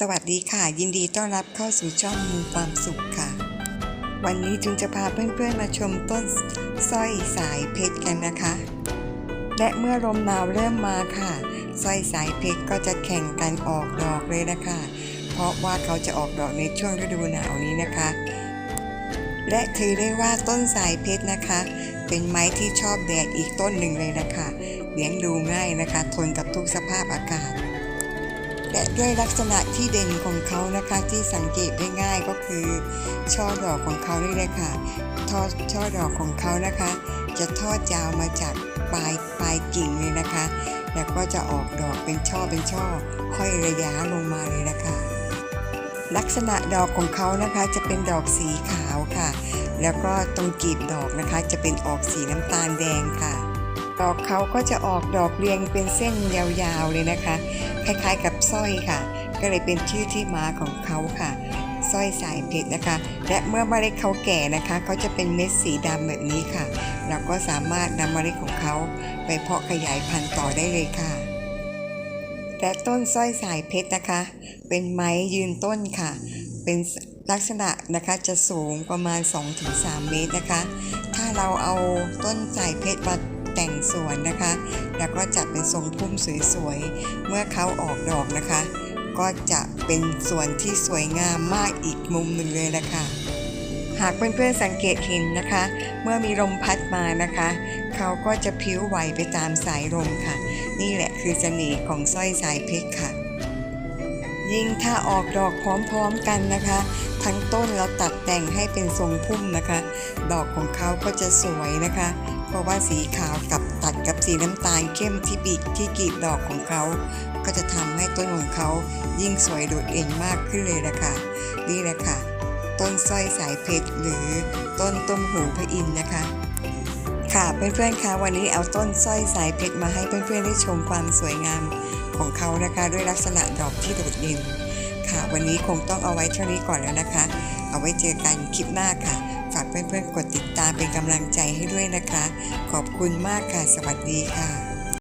สวัสดีค่ะ ยินดีต้อนรับเข้าสู่ช่องมูความสุขค่ะ วันนี้จึงจะพาเพื่อนๆมาชมต้นสร้อยสายเพชรกันนะคะ และเมื่อลมหนาวเริ่มมาค่ะสร้อยสายเพชรก็จะแข่งกันออกดอกเลยนะคะ เพราะว่าเขาจะออกดอกในช่วงฤดูหนาวนี้นะคะ และถือได้ว่าต้นสายเพชรนะคะ เป็นไม้ที่ชอบแดดอีกต้นหนึ่งเลยนะคะเลี้ยงดูง่ายนะคะ ทนกับทุกสภาพอากาศ และด้วยลักษณะที่เด่นของเขานะคะที่สังเกตได้ง่ายก็คือช่อดอกของเขานี่เลยค่ะทอดช่อดอกของเขานะคะ จะทอดยาวมาจากปลายปลายกิ่งเลยนะคะ แล้วก็จะออกดอกเป็นช่อเป็นช่อห้อยระยะลงมาเลยนะคะ ลักษณะดอกของเขานะคะจะเป็นดอกสีขาวค่ะ แล้วก็ตรงกีบดอกนะคะ จะเป็นออกสีน้ำตาลแดงค่ะ ดอกเขาก็จะออกดอกเรียงเป็นเส้นยาวๆเลยนะคะ คล้ายๆกับสร้อยค่ะ ก็เลยเป็นชื่อที่มาของเขาค่ะสร้อยสายเพชรนะคะ และเมื่อเมล็ดเขาแก่นะคะเขาจะเป็นเม็ดสีดำแบบนี้ค่ะ เราก็สามารถนำเมล็ดของเขาไปเพาะขยายพันธุ์ต่อได้เลยค่ะและต้นสร้อยสายเพชรนะคะ เป็นไม้ยืนต้นค่ะ เป็นลักษณะนะคะจะสูงประมาณ 2-3 เมตรนะคะ ถ้าเราเอาต้นสายเพชรมา แต่งสวนนะคะ แล้วก็จัดเป็นทรงพุ่มสวยๆ เมื่อเขาออกดอกนะคะ ก็จะเป็นส่วนที่สวยงามมากอีกมุมหนึ่งเลยนะคะหากเพื่อนๆสังเกตเห็นนะคะ เมื่อมีลมพัดมานะคะ เขาก็จะพิ้วไหวไปตามสายลมค่ะ นี่แหละคือเสน่ห์ของสร้อยสายเพชรค่ะ ยิ่งถ้าออกดอกพร้อมๆกันนะคะ ทั้งต้นเราตัดแต่งให้เป็นทรงพุ่มนะคะ ดอกของเขาก็จะสวยนะคะ เพราะว่าสีขาวกับตัดกับสีน้ำตาลเข้มที่ปีกที่กีบดอกของเขา ก็จะทำให้ต้นของเขายิ่งสวยโดดเด่นมากขึ้นเลยนะคะนี่แหละค่ะ ต้นสร้อยสายเพชรหรือต้นต้มหูพระอินทร์นะคะค่ะเพื่อนๆคะวันนี้เอาต้นสร้อยสายเพชรมาให้เพื่อนๆได้ชมความสวยงาม ของเขานะคะด้วยลักษณะดอกที่โดดเด่นค่ะ วันนี้คงต้องเอาไว้เท่านี้ก่อนแล้วนะคะ เอาไว้เจอกันคลิปหน้าค่ะ ฝากเพื่อนๆกดติดตามเป็นกำลังใจให้ด้วยนะคะ ขอบคุณมากค่ะ สวัสดีค่ะ